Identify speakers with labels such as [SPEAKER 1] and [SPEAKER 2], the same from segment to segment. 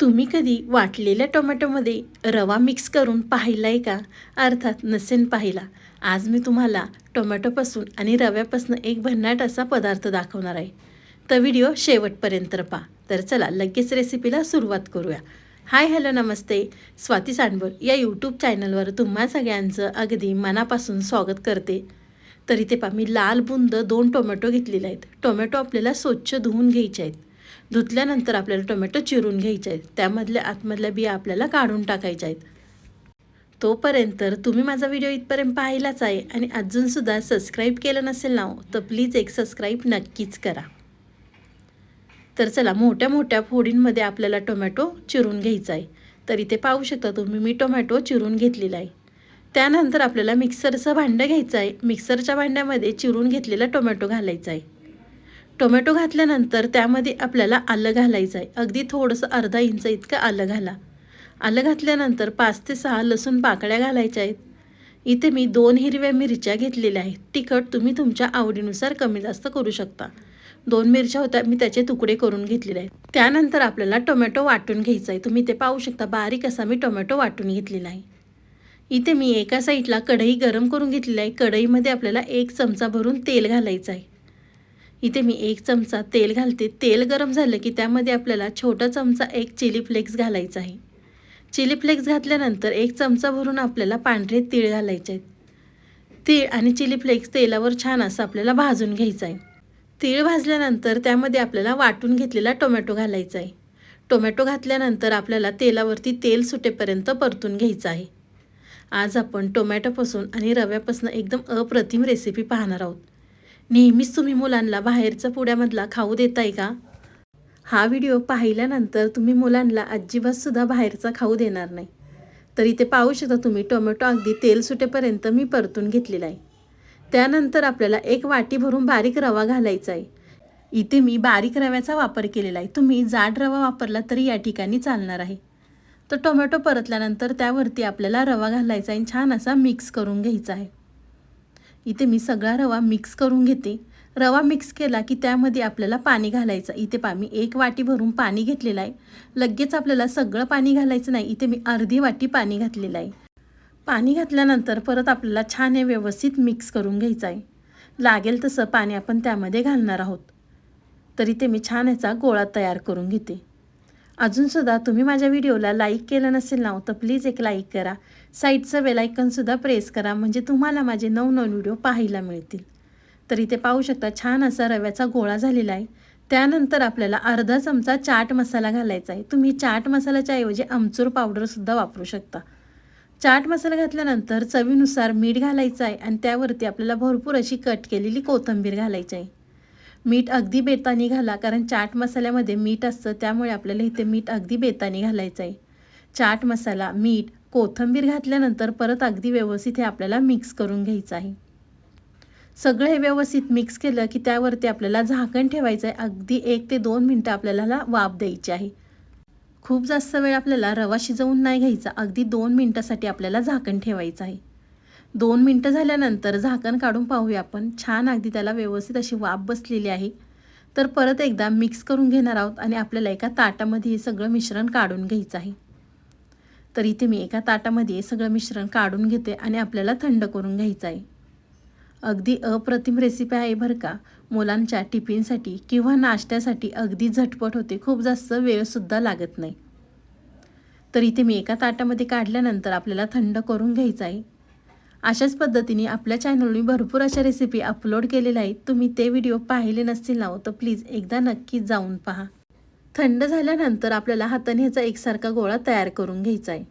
[SPEAKER 1] तुम्ही कधी वाटलेल्या टोमॅटोमध्ये रवा मिक्स करून पाहिला आहे का? अर्थात नसेन पाहिला. आज मी तुम्हाला टोमॅटोपासून आणि रव्यापासून एक भन्नाट असा पदार्थ दाखवणार आहे. तर व्हिडिओ शेवटपर्यंत पहा. तर चला लगेच रेसिपीला सुरुवात करूया. हाय हॅलो नमस्ते. स्वाती सांडवर या यूट्यूब चॅनलवर तुम्हा सगळ्यांचं अगदी मनापासून स्वागत करते. तर इथे पहा मी लाल बुंद दोन टोमॅटो घेतलेले आहेत. टोमॅटो आपल्याला स्वच्छ धुवून घ्यायचे आहेत. धुतल्यानंतर आपल्याला टोमॅटो चिरून घ्यायचे आहेत. त्यामधल्या आतमधल्या बिया आपल्याला काढून टाकायच्या आहेत. तोपर्यंत तुम्ही माझा व्हिडिओ इथपर्यंत पाहिलाच आहे आणि अजूनसुद्धा सबस्क्राईब केलं नसेल ना तर प्लीज एक सबस्क्राईब नक्कीच करा. तर चला मोठ्या मोठ्या फोडींमध्ये आपल्याला टोमॅटो चिरून घ्यायचा आहे. तर इथे पाहू शकता तुम्ही मी टोमॅटो चिरून घेतलेला आहे. त्यानंतर आपल्याला मिक्सरचं भांडं घ्यायचं आहे. मिक्सरच्या भांड्यामध्ये चिरून घेतलेला टोमॅटो घालायचा आहे. टोमॅटो घातल्यानंतर त्यामध्ये आपल्याला आलं घालायचं आहे. अगदी थोडंसं अर्धा इंच इतकं आलं घाला. आलं घातल्यानंतर पाच ते सहा लसूण पाकळ्या घालायच्या आहेत. इथे मी दोन हिरव्या मिरच्या घेतलेल्या आहेत. तिखट तुम्ही तुमच्या आवडीनुसार कमी जास्त करू शकता. दोन मिरच्या होत्या मी त्याचे तुकडे करून घेतलेले आहेत. त्यानंतर आपल्याला टोमॅटो वाटून घ्यायचा आहे. तुम्ही ते पाहू शकता बारीक असा मी टोमॅटो वाटून घेतलेला आहे. इथे मी एका साईडला कढई गरम करून घेतलेली आहे. कढईमध्ये आपल्याला एक चमचा भरून तेल घालायचं आहे. इथे मी एक चमचा तेल घालते. तेल गरम झालं की त्यामध्ये आपल्याला छोटा चमचा एक चिली फ्लेक्स घालायचा आहे. चिली फ्लेक्स घातल्यानंतर एक चमचा भरून आपल्याला पांढरे तीळ घालायचे आहेत. तीळ आणि चिली फ्लेक्स तेलावर छान असं आपल्याला भाजून घ्यायचं आहे. तीळ भाजल्यानंतर त्यामध्ये आपल्याला वाटून घेतलेला टोमॅटो घालायचा आहे. टोमॅटो घातल्यानंतर आपल्याला तेलावरती तेल सुटेपर्यंत परतून घ्यायचं आहे. आज आपण टोमॅटोपासून आणि रव्यापासून एकदम अप्रतिम रेसिपी पाहणार आहोत. नेहमीच तुम्ही मुलांना बाहेरचा पुड्यामधला खाऊ देताय का? हा व्हिडिओ पाहिल्यानंतर तुम्ही मुलांना अजिबातसुद्धा बाहेरचा खाऊ देणार नाही. तर इथे पाहू शकता तुम्ही टोमॅटो अगदी तेल सुटेपर्यंत मी परतून घेतलेला आहे. त्यानंतर आपल्याला एक वाटी भरून बारीक रवा घालायचा आहे. इथे मी बारीक रव्याचा वापर केलेला आहे. तुम्ही जाड रवा वापरला तरी या ठिकाणी चालणार आहे. तर टोमॅटो परतल्यानंतर त्यावरती आपल्याला रवा घालायचा आहे छान असा मिक्स करून घ्यायचा आहे. इथे मी सगळा रवा मिक्स करून घेते. रवा मिक्स केला की त्यामध्ये आपल्याला पाणी घालायचं. इथे पा मी एक वाटी भरून पाणी घेतलेलं आहे. लगेच आपल्याला सगळं पाणी घालायचं नाही. इथे मी अर्धी वाटी पाणी घातलेलं आहे. पाणी घातल्यानंतर परत आपल्याला छान हे व्यवस्थित मिक्स करून घ्यायचं आहे. लागेल तसं पाणी आपण त्यामध्ये घालणार आहोत. तर इथे मी छान याचा गोळा तयार करून घेते. अजूनसुद्धा तुम्ही माझ्या व्हिडिओला लाईक केलं नसेल ना हो, तर प्लीज एक लाईक करा. साईडचं बेलायकनसुद्धा प्रेस करा म्हणजे तुम्हाला माझे नवनवीन व्हिडिओ पाहायला मिळतील. तर इथे पाहू शकता छान असा रव्याचा गोळा झालेला आहे. त्यानंतर आपल्याला अर्धा चमचा चाट मसाला घालायचा आहे. तुम्ही चाट मसाल्याच्या ऐवजी आमचूर पावडरसुद्धा वापरू शकता. चाट मसाला घातल्यानंतर चवीनुसार मीठ घालायचं आहे आणि त्यावरती आपल्याला भरपूर अशी कट केलेली कोथिंबीर घालायची आहे. मीठ अगदी बेतानी घाला कारण चाट मसाल्यामध्ये मीठ असतं त्यामुळे आपल्याला इथे मीठ अगदी बेतानी घालायचं आहे. चाट मसाला मीठ कोथिंबीर घातल्यानंतर परत अगदी व्यवस्थित हे आपल्याला मिक्स करून घ्यायचं आहे. सगळं हे व्यवस्थित मिक्स केलं की त्यावरती आपल्याला झाकण ठेवायचं आहे. अगदी एक ते दोन मिनटं आपल्याला वाफ द्यायची आहे. खूप जास्त वेळ आपल्याला रवा शिजवून नाही घ्यायचा. अगदी दोन मिनटासाठी आपल्याला झाकण ठेवायचं आहे. दोन मिनटं झाल्यानंतर झाकण काढून पाहूया आपण. छान अगदी त्याला व्यवस्थित अशी वाफ बसलेली आहे. तर परत एकदा मिक्स करून घेणार आहोत आणि आपल्याला एका ताटामध्ये हे सगळं मिश्रण काढून घ्यायचं आहे. तर इथे मी एका ताटामध्ये हे सगळं मिश्रण काढून घेते आणि आपल्याला थंड करून घ्यायचं आहे. अगदी अप्रतिम रेसिपी आहे बरं का. मुलांच्या टिफिनसाठी किंवा नाश्त्यासाठी अगदी झटपट होते. खूप जास्त वेळसुद्धा लागत नाही. तर इथे मी एका ताटामध्ये काढल्यानंतर आपल्याला थंड करून घ्यायचं आहे. अशाच पद्धतीने आपल्या चॅनलने भरपूर अशा रेसिपी अपलोड केलेल्या आहेत. तुम्ही ते व्हिडिओ पाहिले नसतील ना हो, तर प्लीज एकदा नक्कीच जाऊन पहा. थंड झाल्यानंतर आपल्याला हाताने ह्याचा एकसारखा गोळा तयार करून घ्यायचा आहे.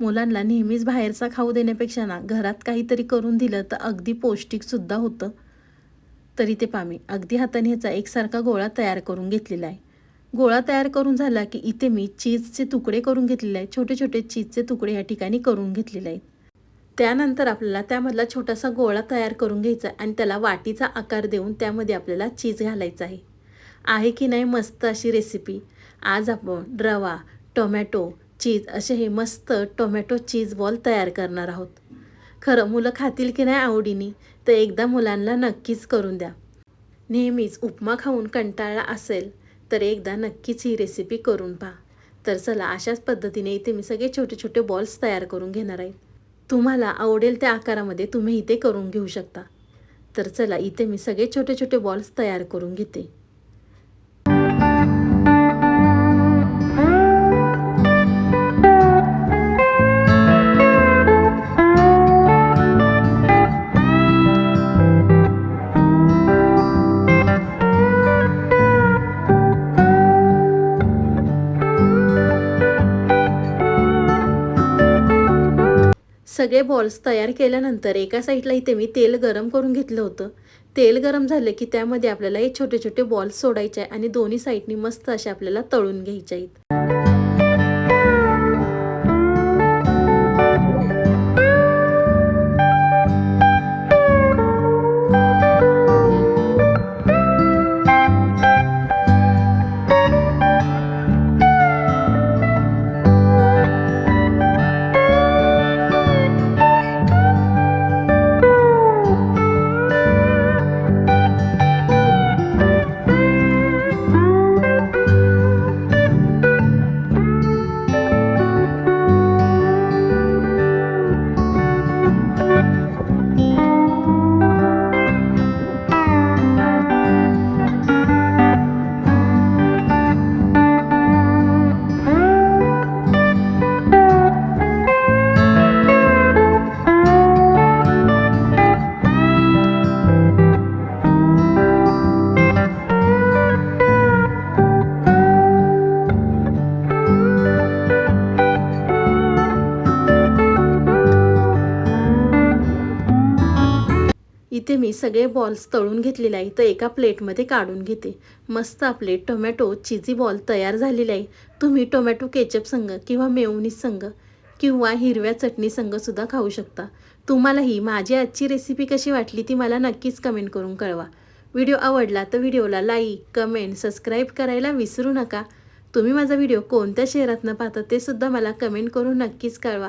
[SPEAKER 1] मुलांना नेहमीच बाहेरचा खाऊ देण्यापेक्षा ना घरात काहीतरी करून दिलं तर अगदी पौष्टिकसुद्धा होतं. तरी ते पामी अगदी हाताने ह्याचा एकसारखा गोळा तयार करून घेतलेला आहे. गोळा तयार करून झाला की इथे मी चीजचे तुकडे करून घेतलेले आहेत छोटे छोटे चीजचे तुकडे या ठिकाणी करून घेतलेले आहेत. त्यानंतर आपल्याला त्यामधला छोटासा गोळा तयार करून घ्यायचा आणि त्याला वाटीचा आकार देऊन त्यामध्ये आपल्याला चीज घालायचं आहे. आहे की नाही मस्त अशी रेसिपी आज आपण रवा टोमॅटो चीज असे हे मस्त टोमॅटो चीज बॉल तयार करणार आहोत. खरं मुलं खातील की नाही आवडीने? तर एकदा मुलांना नक्कीच करून द्या. नेहमीच उपमा खाऊन कंटाळला असेल तर एकदा नक्कीच ही रेसिपी करून पहा. तर चला अशाच पद्धतीने इथे मी सगळे छोटे छोटे बॉल्स तयार करून घेणार आहे. तुम्हाला आवडेल त्या आकारामध्ये तुम्ही इथे करून घेऊ शकता. तर चला इथे मी सगळे छोटे छोटे बॉल्स तयार करून घेते. सगळे बॉल्स तयार केल्यानंतर एका साईडला इथे मी तेल गरम करून घेतलं होतं. तेल गरम झालं की त्यामध्ये आपल्याला हे छोटे छोटे बॉल्स सोडायचे आहे आणि दोन्ही साईडनी मस्त असे आपल्याला तळून घ्यायचे आहेत. इथे मी सगळे बॉल्स तळून घेतलेले आहे. तर एका प्लेटमध्ये काढून घेते. मस्त आपले टोमॅटो चिझी बॉल तयार झालेले आहे. तुम्ही टोमॅटो केचप संघ किंवा मेऊनी संघ किंवा हिरव्या चटणी संघसुद्धा खाऊ शकता. तुम्हाला ही माझी आजची रेसिपी कशी वाटली ती मला नक्कीच कमेंट करून कळवा. व्हिडिओ आवडला तर व्हिडिओला लाईक कमेंट सबस्क्राईब करायला विसरू नका. तुम्ही माझा व्हिडिओ कोणत्या शहरातनं पाहता ते सुद्धा मला कमेंट करून नक्कीच कळवा.